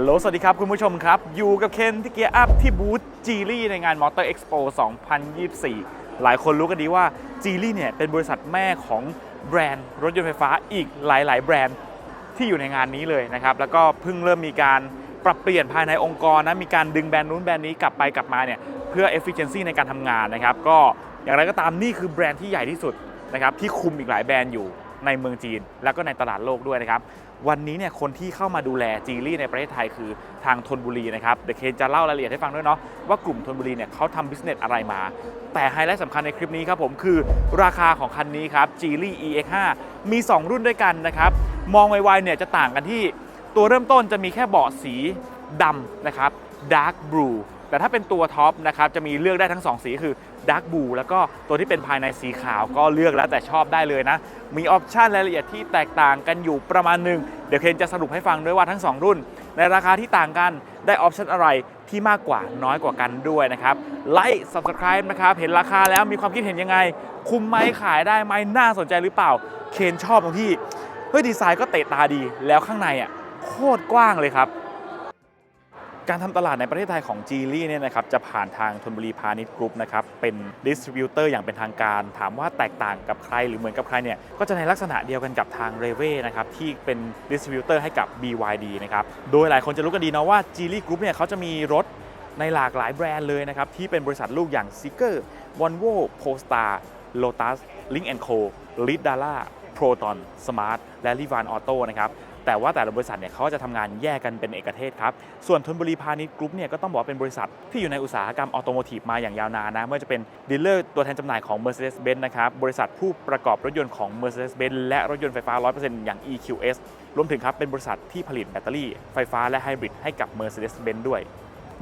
ฮัลโหล สวัสดีครับ คุณผู้ชมครับ อยู่กับเคนที่เกียร์อัพที่บูธจีลี่ในงาน Motor Expo 2024 หลายคนรู้กันดีว่าจีลี่เนี่ยเป็นบริษัทแม่ของแบรนด์รถยนต์ไฟฟ้าอีกหลาย ๆ แบรนด์ที่อยู่ในงานนี้เลยนะครับ แล้วก็เพิ่งเริ่มมีการปรับเปลี่ยนภายในองค์กรนะ มีการดึงแบรนด์นู้นแบรนด์นี้กลับไปกลับมาเนี่ยเพื่อ efficiency ในการทำงานนะครับ ก็อย่างไรก็ตามนี่คือแบรนด์ที่ใหญ่ที่สุดนะครับที่คุมอีกหลายแบรนด์อยู่ในเมืองจีน แล้วก็ในตลาดโลกด้วยนะครับ วันนี้เนี่ยคนที่เข้ามาดูแลจีลี่ในประเทศไทยคือทางธนบุรีนะครับเดี๋ยวเคนจะเล่ารายละเอียดให้ฟังด้วยเนาะว่ากลุ่มธนบุรีเนี่ยเขาทำบิสเนสอะไรมา แต่ไฮไลท์สำคัญในคลิปนี้ครับผมคือราคาของคันนี้ครับ g ีลี่ EX5 มี 2 รุ่นด้วยกันนะครับมองไวๆเนี่ยจะต่างกันที่ตัวเริ่มต้นจะมีแค่เบาะสีดำนะครับ Dark Blue แต่ถ้าเป็นตัวท็อปนะครับจะมีเลือกได้ทั้ง 2 สีคือ Dark Blue แล้วก็ตัวที่เป็นภายในสีขาวก็เลือกแล้วแต่ชอบได้เลยนะ มีออปชันรายละเอียดที่แตกต่างกันอยู่ประมาณหนึ่งเดี๋ยวเคนจะสรุปให้ฟังด้วยว่าทั้ง 2 รุ่น ในราคาที่ต่างกันได้ออปชันอะไรที่มากกว่าน้อยกว่ากันด้วยนะครับไลค์ Subscribe นะครับ เห็นราคาแล้วมีความคิดเห็นยังไง คุ้มไหมขายได้ไหมน่าสนใจหรือเปล่า เคนชอบตรงที่เฮ้ยดีไซน์ก็เตะตาดีแล้วข้างในอะโคตรกว้างเลยครับ การทำตลาดในประเทศไทยของ g ีลี่เนี่ยนะครับจะผ่านทางธนบุรีพาณิชย์กรุ๊ปนะครับเป็นดิสทริบิวเตอร์อย่างเป็นทางการ ถามว่าแตกต่างกับใครหรือเหมือนกับใครเนี่ยก็จะในลักษณะเดียวกันกับทางเรเว่นะครับที่เป็นดิสทริบิวเตอร์ให้กับ BYD นะครับโดยหลายคนจะรู้กันดีนะว่า g ีลี่กรุ๊ปเนี่ยเขาจะมีรถในหลากหลายแบรนด์เลยนะครับที่เป็นบริษัทลูกอย่าง s e e k e r Volvo Polestar Lotus Link Co l i d a l a Proton Smart และ l i v a n Auto นะครับ แต่ว่าแต่ละบริษัทเนี่ยเขาจะทำงานแยกกันเป็นเอกเทศครับ ส่วนทนบุรีพาณิชย์กรุ๊ปเนี่ยก็ต้องบอกว่าเป็นบริษัทที่อยู่ในอุตสาหกรรมออโตโมทีฟมาอย่างยาวนานนะไม่ว่าจะเป็นดีลเลอร์ตัวแทนจำหน่ายของ Mercedes-Benz นะครับบริษัทผู้ประกอบรถยนต์ของ Mercedes-Benz และรถยนต์ไฟฟ้า 100%อย่าง EQS รวมถึงครับเป็นบริษัทที่ผลิตแบตเตอรี่ไฟฟ้าและไฮบริดให้กับ Mercedes-Benz ด้วย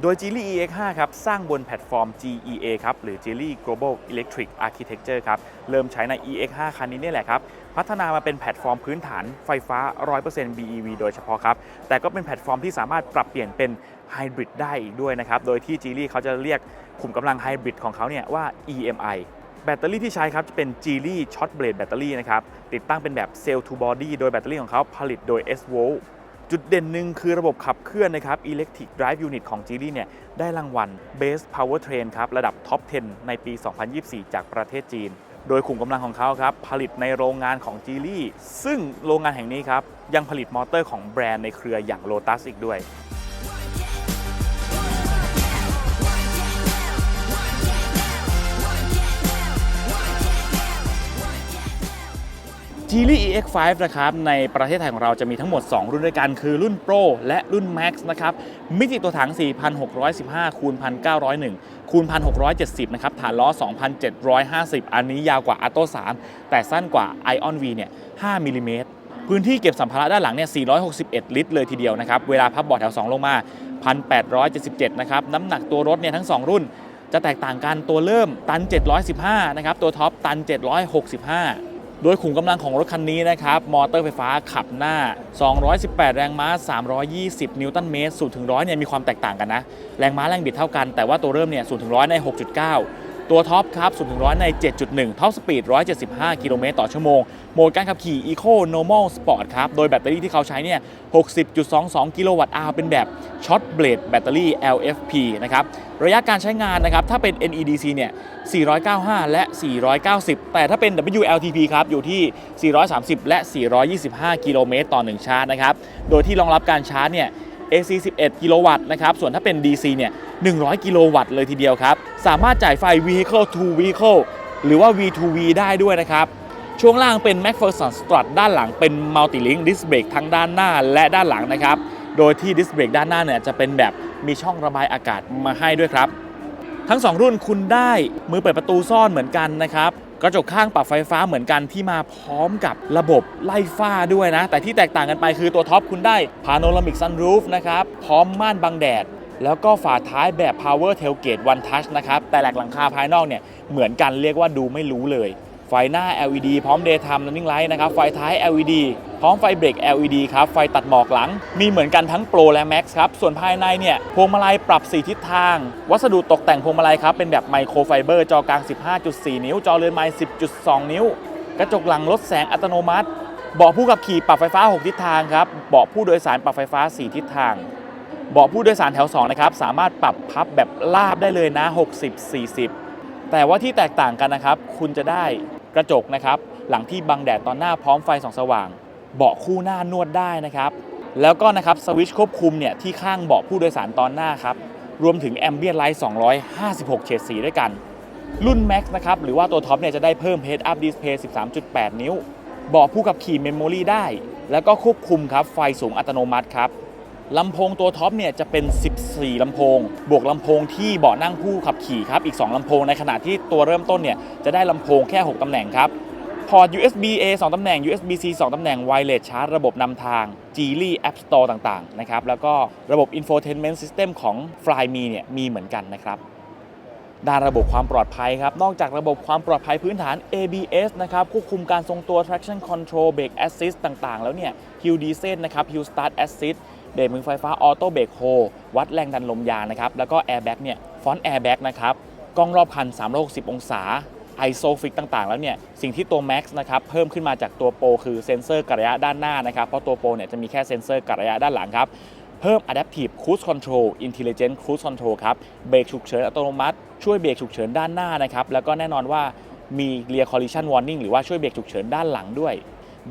โดย Geely EX5 ครับสร้างบนแพลตฟอร์ม GEA ครับหรือ Geely Global Electric Architecture ครับเริ่มใช้ใน EX5 คันนี้นี่แหละครับ พัฒนามาเป็นแพลตฟอร์มพื้นฐานไฟฟ้า 100% BEV โดยเฉพาะครับ แต่ก็เป็นแพลตฟอร์มที่สามารถปรับเปลี่ยนเป็นไฮบริดได้อีกด้วยนะครับ โดยที่ Geely เขาจะเรียกขุมกำลังไฮบริดของเขาเนี่ยว่า EMI แบตเตอรี่ที่ใช้ครับจะเป็น Geely Short Blade Battery นะครับติดตั้งเป็นแบบ Cell to Body โดยแบตเตอรี่ของเขาผลิตโดย s v o l จุดเด่นหนึ่งคือระบบขับเคลื่อนนะครับ Electric Drive Unit ของ Geely เนี่ยได้รางวัล Best Powertrain ครับระดับ Top 10 ในปี 2024 จากประเทศจีน โดยขุมกำลังของเขาครับผลิตในโรงงานของ Geely ซึ่งโรงงานแห่งนี้ครับยังผลิตมอเตอร์ของแบรนด์ในเครืออย่าง Lotus อีกด้วย Geely EX5 นะครับในประเทศไทยของเราจะมีทั้งหมด 2 รุ่นด้วยกัน คือรุ่น Pro และรุ่น Max นะครับมิติตัวถัง 4,615คูณ1,901คูณ1,670นะครับฐานล้อ 2,750 อันนี้ยาวกว่า Atto 3 แต่สั้นกว่า Ion V เนี่ย5มิลลิเมตรพื้นที่เก็บสัมภาระด้านหลังเนี่ย 461 ลิตรเลยทีเดียวนะครับ เวลาพับเบาะแถว 2 ลงมา 1,877 นะครับ น้ำหนักตัวรถเนี่ยทั้ง 2 รุ่น จะแตกต่างกัน ตัวเริ่มตัน 715 นะครับ ตัวท็อปตัน 765 โดยขุมกำลังของรถคันนี้นะครับ มอเตอร์ไฟฟ้าขับหน้า 218 แรงม้า 320 นิวตันเมตรสูตรถึงร้อยเนี่ยมีความแตกต่างกันนะ แรงม้าแรงบิดเท่ากันแต่ว่าตัวเริ่มเนี่ยสูตรถึงร้อยใน 6.9 ตัวท็อปครับ0ถึง100ใน 7.1 ท็อปสปีด 175 กิโลเมตรต่อชั่วโมง โหมดการขับขี่ Eco Normal Sport ครับ โดยแบตเตอรี่ที่เขาใช้เนี่ย 60.22 กิโลวัตต์อาวเป็นแบบช็อตเบลดแบตเตอรี่ LFP นะครับ ระยะการใช้งานนะครับ ถ้าเป็น NEDC เนี่ย 495 และ 490 แต่ถ้าเป็น WLTP ครับ อยู่ที่ 430 และ 425 กิโลเมตรต่อ 1 ชาร์จนะครับ โดยที่รองรับการชาร์จเนี่ย AC 11 กิโลวัตต์นะครับ ส่วนถ้าเป็น DC เนี่ย100 กิโลวัตต์เลยทีเดียวครับ สามารถจ่ายไฟ Vehicle to Vehicle หรือว่า V2V ได้ด้วยนะครับ ช่วงล่างเป็น MacPherson Strut ด้านหลังเป็น Multi-Link Disc Brake ทั้งด้านหน้าและด้านหลังนะครับ โดยที่ Disc Brake ด้านหน้าเนี่ยจะเป็นแบบมีช่องระบายอากาศมาให้ด้วยครับ ทั้ง 2 รุ่นคุณได้มือเปิดประตูซ่อนเหมือนกันนะครับ กระจกข้างปรับไฟฟ้าเหมือนกันที่มาพร้อมกับระบบไล่ฝ้าด้วยนะ แต่ที่แตกต่างกันไปคือตัวท็อปคุณได้พาโนรามิกซันรูฟนะครับ พร้อมม่านบังแดด แล้วก็ฝาท้ายแบบ Power Tailgate One Touch นะครับ แต่แหลกหลังคาภายนอกเนี่ยเหมือนกันเรียกว่าดูไม่รู้เลย ไฟหน้า LED พร้อม Daytime Running Light นะครับ ไฟท้าย LED พร้อมไฟเบรก LED ครับ ไฟตัดหมอกหลัง มีเหมือนกันทั้ง Pro และ Max ครับ ส่วนภายในเนี่ย พวงมาลัยปรับ 4 ทิศทาง วัสดุตกแต่งพวงมาลัยครับ เป็นแบบไมโครไฟเบอร์ จอกลาง 15.4 นิ้ว จอเรือนไม้ 10.2 นิ้ว กระจกหลังลดแสงอัตโนมัติ เบาะผู้ขับขี่ปรับไฟฟ้า 6 ทิศทางครับ เบาะผู้โดยสารปรับไฟฟ้า 4 ทิศทาง เบาะผู้โดยสารแถว 2 นะครับ สามารถปรับพับแบบลาบได้เลยนะ 60-40แต่ว่าที่แตกต่างกันนะครับ คุณจะได้ กระจกนะครับ หลังที่บังแดดตอนหน้าพร้อมไฟส่องสว่าง เบาะคู่หน้านวดได้นะครับ แล้วก็นะครับสวิตช์ควบคุมเนี่ยที่ข้างเบาะผู้โดยสารตอนหน้าครับ รวมถึงแอมเบียนไลท์256 เฉดสีด้วยกัน รุ่น Max นะครับ หรือว่าตัวท็อปเนี่ยจะได้เพิ่ม Head Up Display 13.8 นิ้ว เบาะผู้ขับขี่เมมโมรีได้ แล้วก็ควบคุมครับไฟสูงอัตโนมัติครับ ลำโพงตัวท็อปเนี่ยจะเป็น 14 ลำโพง บวกลำโพงที่เบาะนั่งผู้ขับขี่ครับ อีก 2 ลำโพง ในขณะที่ตัวเริ่มต้นเนี่ยจะได้ลำโพงแค่ 6 ตำแหน่งครับ พอร์ต USB A 2 ตำแหน่ง USB C 2 ตำแหน่ง Wireless Charge ระบบนำทาง Geely App Store ต่างๆ นะครับ แล้วก็ระบบ Infotainment System ของ Flyme เนี่ยมีเหมือนกันนะครับด้านระบบความปลอดภัยครับ นอกจากระบบความปลอดภัยพื้นฐาน ABS นะครับ ควบคุมการทรงตัว traction control brake assist ต่าง ๆ แล้วเนี่ย Hill Descent นะครับ Hill Start Assist เบรกมือไฟฟ้า Auto Brake Hold วัดแรงดันลมยางนะครับแล้วก็ Airbag เนี่ย Front Airbag นะครับกล้องรอบคัน 360 องศา ISOFIX ต่าง ๆ แล้วเนี่ย สิ่งที่ตัว Max นะครับเพิ่มขึ้นมาจากตัวโปรคือเซ็นเซอร์กะระยะด้านหน้านะครับ เพราะตัวโปรเนี่ยจะมีแค่เซ็นเซอร์กะระยะด้านหลังครับ เพิ่ม Adaptive Cruise Control Intelligent Cruise Control ครับเบรกฉุกเฉินอัตโนมัติ ช่วยเบรกฉุกเฉินด้านหน้านะครับ แล้วก็แน่นอนว่ามี Rear Collision Warning หรือว่าช่วยเบรกฉุกเฉินด้านหลังด้วย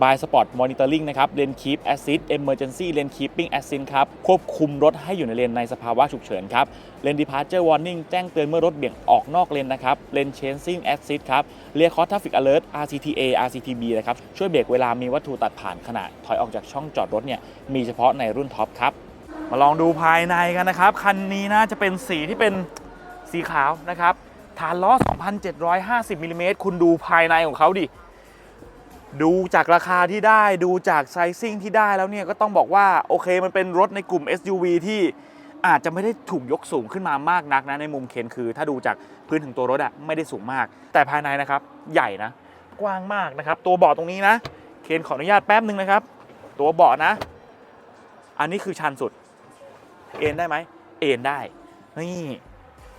By Spot Monitoring นะครับ Lane Keep Assist Emergency Lane Keeping Assist ครับ ควบคุมรถให้อยู่ในเลนในสภาวะฉุกเฉินครับ Lane Departure Warning แจ้งเตือนเมื่อรถเบี่ยงออกนอกเลนนะครับ Lane Changing Assist ครับ Rear Cross Traffic Alert RCTA RCTB นะครับ ช่วยเบรกเวลามีวัตถุตัดผ่านขณะถอยออกจากช่องจอดรถเนี่ย มีเฉพาะในรุ่นท็อปครับ มาลองดูภายในกันนะครับ คันนี้นะจะเป็นสีที่เป็นสีขาวนะครับ ฐานล้อ 2,750มิลลิเมตรคุณดูภายในของเขาดิ ดูจากราคาที่ได้ดูจากไซซิ่งที่ได้แล้วเนี่ยก็ต้องบอกว่าโอเคมันเป็นรถในกลุ่ม SUV ที่อาจจะไม่ได้ถูกยกสูงขึ้นมามากนักนะในมุมเคนคือ ถ้าดูจากพื้นถึงตัวรถอะไม่ได้สูงมาก แต่ภายในนะครับใหญ่นะ กว้างมากนะครับ ตัวเบาะตรงนี้นะ เคนขออนุญาตแป๊บนึงนะครับ ตัวเบาะนะ อันนี้คือชันสุด เอ็นได้ไหมเอ็นได้นี่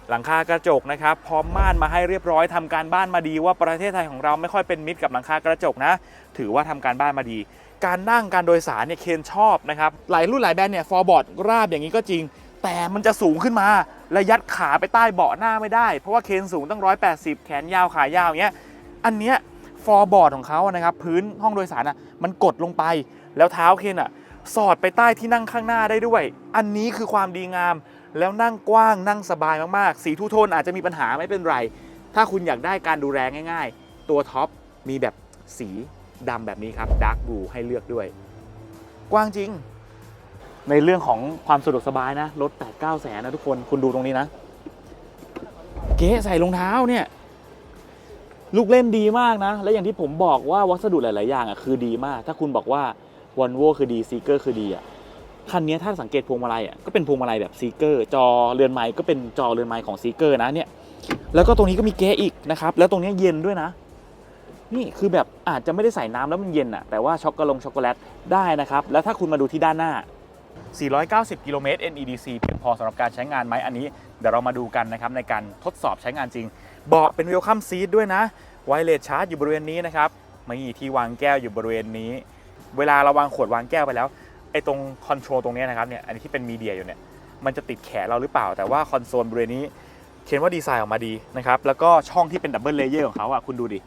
หลังคากระจกนะครับพร้อมม่านมาให้เรียบร้อยทำการบ้านมาดีว่าประเทศไทยของเราไม่ค่อยเป็นมิตรกับหลังคากระจกนะ ถือว่าทำการบ้านมาดี การนั่งการโดยสารเนี่ยเคนชอบนะครับหลายรุ่นหลายแบรนด์เนี่ยฟอร์บอร์ดราบอย่างนี้ก็จริง แต่มันจะสูงขึ้นมาและยัดขาไปใต้เบาะหน้าไม่ได้ เพราะว่าเคนสูงตั้ง 180 แขนยาวขายาวอย่างเงี้ยอันเนี้ยฟอร์บอร์ดของเขาอะนะครับพื้นห้องโดยสารอะมันกดลงไปแล้วเท้าเคนอะสอดไปใต้ที่นั่งข้างหน้าได้ด้วย อันนี้คือความดีงาม แล้วนั่งกว้างนั่งสบายมากๆ สีทูโทนอาจจะมีปัญหาไม่เป็นไร ถ้าคุณอยากได้การดูแลง่าย ๆ ตัวท็อปมีแบบสีดำแบบนี้ครับดาร์กบลูให้เลือกด้วย กว้างจริง ในเรื่องของความสะดวกสบายนะรถ 8 9 แสนนะทุกคนคุณดูตรงนี้นะ เก๊ใส่รองเท้าเนี่ย ลูกเล่นดีมากนะ และอย่างที่ผมบอกว่าวัสดุหลาย ๆ อย่างอะคือดีมาก ถ้าคุณบอกว่าวอลโวคือดีซีเกอร์คือดีอะ คันนี้ถ้าสังเกตพวงมาลัยอะก็เป็นพวงมาลัยแบบซีเกอร์จอเรือนไม้ก็เป็นจอเรือนไม้ของซีเกอร์นะเนี่ยแล้วก็ตรงนี้ก็มีเก๊อีกนะครับแล้วตรงนี้เย็นด้วยนะ นี่คือแบบอาจจะไม่ได้ใส่น้ำแล้วมันเย็นอะแต่ว่าช็อกโกลตช็อกโกแลตได้นะครับแล้วถ้าคุณมาดูที่ด้านหน้า 490 กิโลเมตร NEDC เพียงพอสำหรับการใช้งานไหมอันนี้ เดี๋ยวเรามาดูกันนะครับในการทดสอบใช้งานจริง เบาะเป็น Welcome Seat ด้วยนะไวเลสชาร์จอยู่บริเวณนี้นะครับมีที่วางแก้วอยู่บริเวณนี้ เวลาเราวางขวดวางแก้วไปแล้ว ไอตรงคอนโทรลตรงนี้นะครับเนี่ยอันนี้ที่เป็นมีเดียอยู่เนี่ยมันจะติดแขนเราหรือเปล่า แต่ว่าคอนโซลบริเวณนี้เขียนว่าดีไซน์ออกมาดีนะครับแล้วก็ช่องที่เป็นดับเบิลเลเยอร์ของเขาอะคุณดูดิ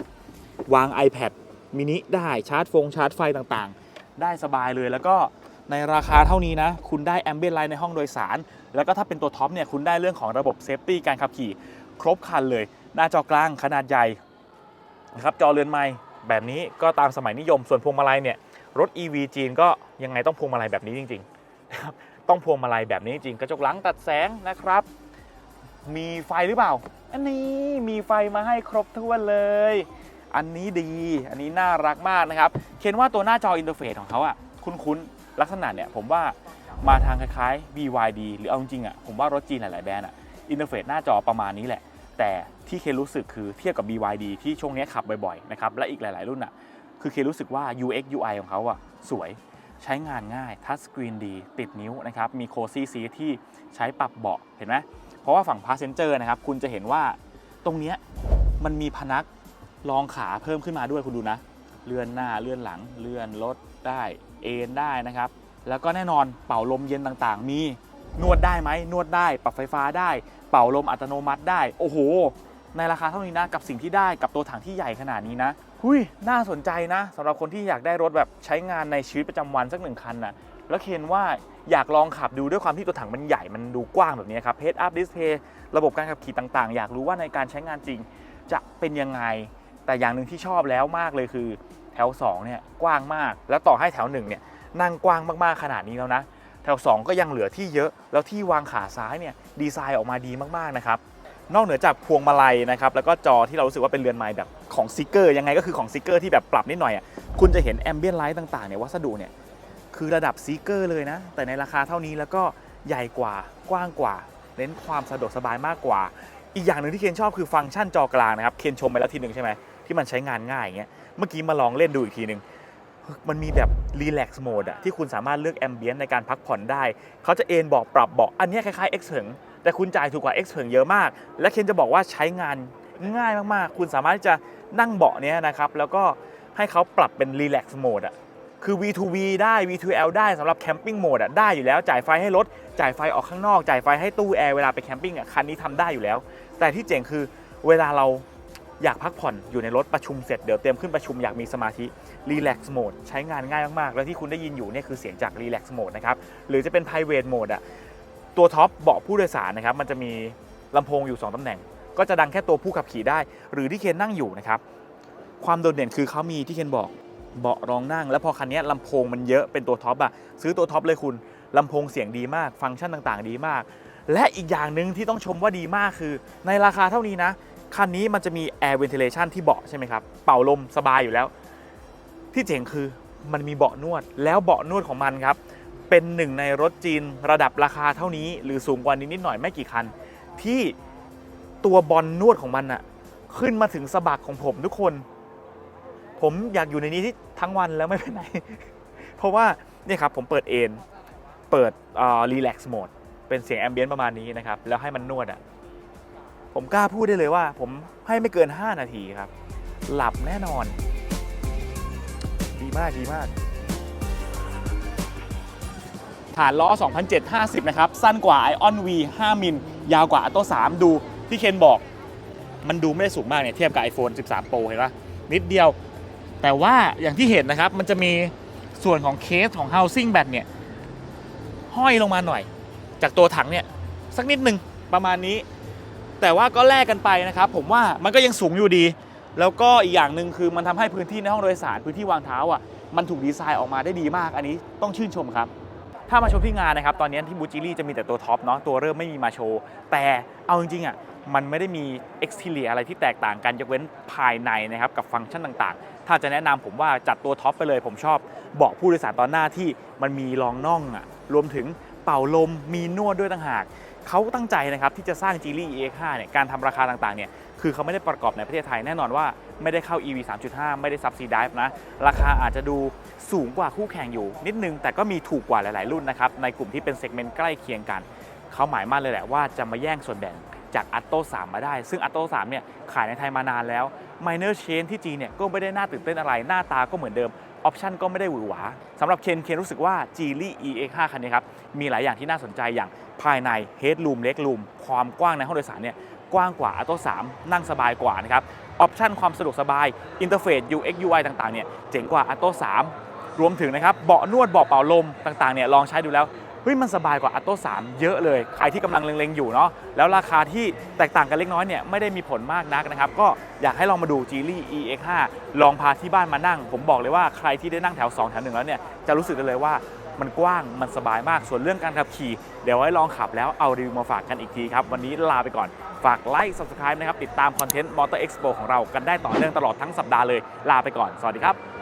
วาง iPad มินิได้ชาร์จฟงชาร์จไฟต่างๆ ได้สบายเลยแล้วก็ในราคาเท่านี้นะ คุณได้แอมเบียนไลท์ในห้องโดยสาร แล้วก็ถ้าเป็นตัวท็อปเนี่ยคุณได้เรื่องของระบบเซฟตี้การขับขี่ ครบครันเลย หน้าจอกลางขนาดใหญ่นะครับจอเรือนไม้แบบนี้ก็ตามสมัยนิยมส่วนพวงมาลัยเนี่ยรถ EV จีนก็ ยังไงต้องพวงมาลัยแบบนี้จริงๆนะครับต้องพวงมาลัยแบบนี้จริงกระจกหลังตัดแสงนะครับ มีไฟหรือเปล่า อันนี้มีไฟมาให้ครบถ้วนเลย อันนี้ดีอันนี้น่ารักมากนะครับเคนว่าตัวหน้าจออินเทอร์เฟซของเขาอะคุ้นๆลักษณะเนี่ยผมว่ามาทางคล้ายๆ BYD หรือเอาจริงอะผมว่ารถจีนหลายๆแบรนด์อะอินเทอร์เฟซหน้าจอประมาณนี้แหละ แต่ที่เคนรู้สึกคือเทียบกับ BYD ที่ช่วงนี้ขับบ่อยๆนะครับและอีกหลาย ๆ รุ่นอะคือเคนรู้สึกว่า UX UI ของเขาอะสวย ใช้งานง่ายทัชสกรีนดีติดนิ้วนะครับ มีโคซี่ซีที่ใช้ปรับเบาะเห็นไหมเพราะว่าฝั่งพาสเซนเจอร์นะครับ คุณจะเห็นว่าตรงเนี้ยมันมีพนักรองขาเพิ่มขึ้นมาด้วยคุณดูนะ เลื่อนหน้าเลื่อนหลัง เลื่อนรถได้เอนได้นะครับ แล้วก็แน่นอนเป่าลมเย็นต่างๆ มีนวดได้ไหมนวดได้ปรับไฟฟ้าได้ เป่าลมอัตโนมัติได้ โอ้โห ในราคาเท่านี้นะกับสิ่งที่ได้กับตัวถังที่ใหญ่ขนาดนี้นะ หุยน่าสนใจนะสำหรับคนที่อยากได้รถแบบใช้งานในชีวิตประจำวันสักหนึ่งคันนะแล้วเคนว่าอยากลองขับดูด้วยความที่ตัวถังมันใหญ่มันดูกว้างแบบนี้ครับ Head Up Display ระบบการขับขี่ต่างๆ อยากรู้ว่าในการใช้งานจริงจะเป็นยังไง แต่อย่างหนึ่งที่ชอบแล้วมากเลยคือ แถว2เนี่ยกว้างมาก แล้วต่อให้แถว1เนี่ยนั่งกว้างมากๆขนาดนี้แล้วนะ แถว 2 ก็ยังเหลือที่เยอะ แล้วที่วางขาซ้ายเนี่ยดีไซน์ออกมาดีมากๆนะครับ นอกเหนือจากพวงมาลัยนะครับแล้วก็จอที่เรารู้สึกว่าเป็นเรือนไม้แบบของซิกเกอร์ยังไงก็คือของซิกเกอร์ที่แบบปรับนิดหน่อยอะคุณจะเห็นแอมเบียนไลท์ต่างๆเนี่ยวัสดุเนี่ยคือระดับซิกเกอร์เลยนะ แต่ในราคาเท่านี้แล้วก็ใหญ่กว่ากว้างกว่าเน้นความสะดวกสบายมากกว่า อีกอย่างหนึ่งที่เคนชอบคือฟังก์ชันจอกลางนะครับเคนชมไปแล้วทีหนึ่งใช่ไหมที่มันใช้งานง่ายอย่างเงี้ยเมื่อกี้มาลองเล่นดูอีกทีหนึ่งมันมีแบบรีแลกซ์โหมดอะที่คุณสามารถเลือกแอมเบียนในการพักผ่อนได้ เขาจะเอนเบาะปรับเบาะอันนี้คล้ายๆ X ถิง แต่คุณจ่ายถูกกว่า X เถิงเยอะมาก และเคนจะบอกว่าใช้งานง่ายมากๆ คุณสามารถที่จะนั่งเบาะนี้นะครับ แล้วก็ให้เขาปรับเป็นรีแลกซ์โหมดอะคือ V2V ได้ V2L ได้สำหรับแคมปิ้งโหมดอะได้อยู่แล้วจ่ายไฟให้รถ จ่ายไฟออกข้างนอก จ่ายไฟให้ตู้แอร์เวลาไปแคมปิ้งอะคันนี้ทำได้อยู่แล้ว แต่ที่เจ๋งคือเวลาเราอยากพักผ่อนอยู่ในรถประชุมเสร็จเดี๋ยวเตรียมขึ้นประชุมอยากมีสมาธิ Relax Mode ใช้งานง่ายมาก ๆ แล้วที่คุณได้ยินอยู่เนี่ยคือเสียงจาก Relax Mode นะครับ หรือจะเป็น Private Mode อะ ตัวท็อปเบาะผู้โดยสารนะครับมันจะมีลำโพงอยู่ 2ตำแหน่ง ก็จะดังแค่ตัวผู้ขับขี่ได้ หรือที่เคนนั่งอยู่นะครับความโดดเด่นคือเขามีที่เคนบอกเบาะรองนั่ง แล้วพอคันนี้ลำโพงมันเยอะเป็นตัวท็อปอะซื้อตัวท็อปเลยคุณลำโพงเสียงดีมาก ฟังก์ชันต่างๆ ดีมาก และอีกอย่างหนึ่งที่ต้องชมว่าดีมากคือ ในราคาเท่านี้นะ คันนี้มันจะมี air ventilation ที่เบาะใช่ไหมครับ เป่าลมสบายอยู่แล้ว ที่เจ๋งคือมันมีเบาะนวดแล้วเบาะนวดของมันครับ เป็นหนึ่งในรถจีนระดับราคาเท่านี้ หรือสูงกว่านี้นิดหน่อยไม่กี่คัน ที่ตัวบอลนวดของมันอะขึ้นมาถึงสะบักของผมทุกคน ผมอยากอยู่ในนี้ที่ทั้งวันแล้วไม่เป็นเพราะว่านี่ครับผมเปิดเอนเปิดรีแลกซ์โหมดเป็นเสียงแอมเบียนประมาณนี้นะครับ แล้วให้มันนวดอะผมกล้าพูดได้เลยว่า ผมให้ไม่เกิน 5 นาทีครับ หลับแน่นอน ดีมากดีมาก ฐานล้อ 2,750 นะครับ สั้นกว่า Ion V 5มิล ยาวกว่า Atto 3 ดูที่เคนบอก มันดูไม่ได้สูงมากเนี่ย เทียบกับ iPhone 13 Pro เห็นปะนิดเดียว แต่ว่าอย่างที่เห็นนะครับ มันจะมีส่วนของเคสของ housing bed เนี่ย ห้อยลงมาหน่อย จากตัวถังเนี่ย สักนิดหนึ่งประมาณนี้ แต่ว่าก็แลกกันไปนะครับ ผมว่ามันก็ยังสูงอยู่ดี แล้วก็อีกอย่างหนึ่งคือมันทำให้พื้นที่ในห้องโดยสารพื้นที่วางเท้าอะมันถูกดีไซน์ออกมาได้ดีมากอันนี้ต้องชื่นชมครับ ถ้ามาชมที่งานนะครับ ตอนนี้ที่บูจิลี่จะมีแต่ตัวท็อปเนาะ ตัวเริ่มไม่มีมาโชว์ แต่เอาจริงๆอะ มันไม่ได้มี exterior อะไรที่แตกต่างกันยกเว้นภายในนะครับ กับฟังก์ชันต่างๆ ถ้าจะแนะนำผมว่าจัดตัวท็อปไปเลย ผมชอบเบาะผู้โดยสารตอนหน้าที่มันมีรองน่องอะ รวมถึงเป่าลม มีนวดด้วยต่างหาก เขาตั้งใจนะครับที่จะสร้าง g ี e EX5 เนี่ยการทำราคาต่างๆเนี่ยคือเขาไม่ได้ประกอบในประเทศไทยแน่นอนว่าไม่ได้เข้า EV 3.5 ไม่ได้ซับซีด i v นะ ราคาอาจจะดูสูงกว่าคู่แข่งอยู่ นิดนึงแต่ก็มีถูกกว่าหลาย ๆ รุ่นนะครับ ในกลุ่มที่เป็นเซกเมนต์ใกล้เคียงกัน เขาหมายมั่นเลยแหละว่าจะมาแย่งส่วนแบ่ง จาก Atto 3มาได้ ซึ่ง Atto 3เนี่ยขายในไทยมานานแล้ว Minor Change ที่จีนเนี่ยก็ไม่ได้น่าตื่นเต้นอะไรหน้าตาก็เหมือนเดิมออปชันก็ไม่ได้หวือหวาสำหรับเคนเคนรู้สึกว่า g ี l ี EX5 คันนี้ครับ มีหลายอย่างที่น่าสนใจอย่างภายใน Headroom Leg Room ความกว้างในห้องโดยสารเนี่ยกว้างกว่า Atto 3นั่งสบายกว่านะครับออปชันความสะดวกสบายอินเทอร์เฟซ UX UI ต่างๆเนี่ยเจ๋งกว่า Atto 3รวมถึงนะครับเบาะนวดเบาะเป่าลมต่างๆเนี่ยลองใช้ดูแล้ว เฮ้ยมันสบายกว่า Atto 3เยอะเลยใครที่กำลังเล็งๆอยู่เนาะแล้วราคาที่แตกต่างกันเล็กน้อยเนี่ยไม่ได้มีผลมากนักนะครับ ก็อยากให้ลองมาดู g ี l ี EX5 ลองพาที่บ้านมานั่ง ผมบอกเลยว่าใครที่ได้นั่งแถว 2 แถว1แล้วเนี่ยจะรู้สึกได้เลยว่ามันกว้างมันสบายมากส่วนเรื่องการขับขี่เดี๋ยวไว้ลองขับแล้วเอารีวิวมาฝากกันอีกทีครับ วันนี้ลาไปก่อนฝากไลค์ subscribe นะครับ ติดตามคอนเทนต์ Motor Expo ของเรากันได้ต่อเนื่องตลอดทั้งสัปดาห์เลย ลาไปก่อน สวัสดีครับ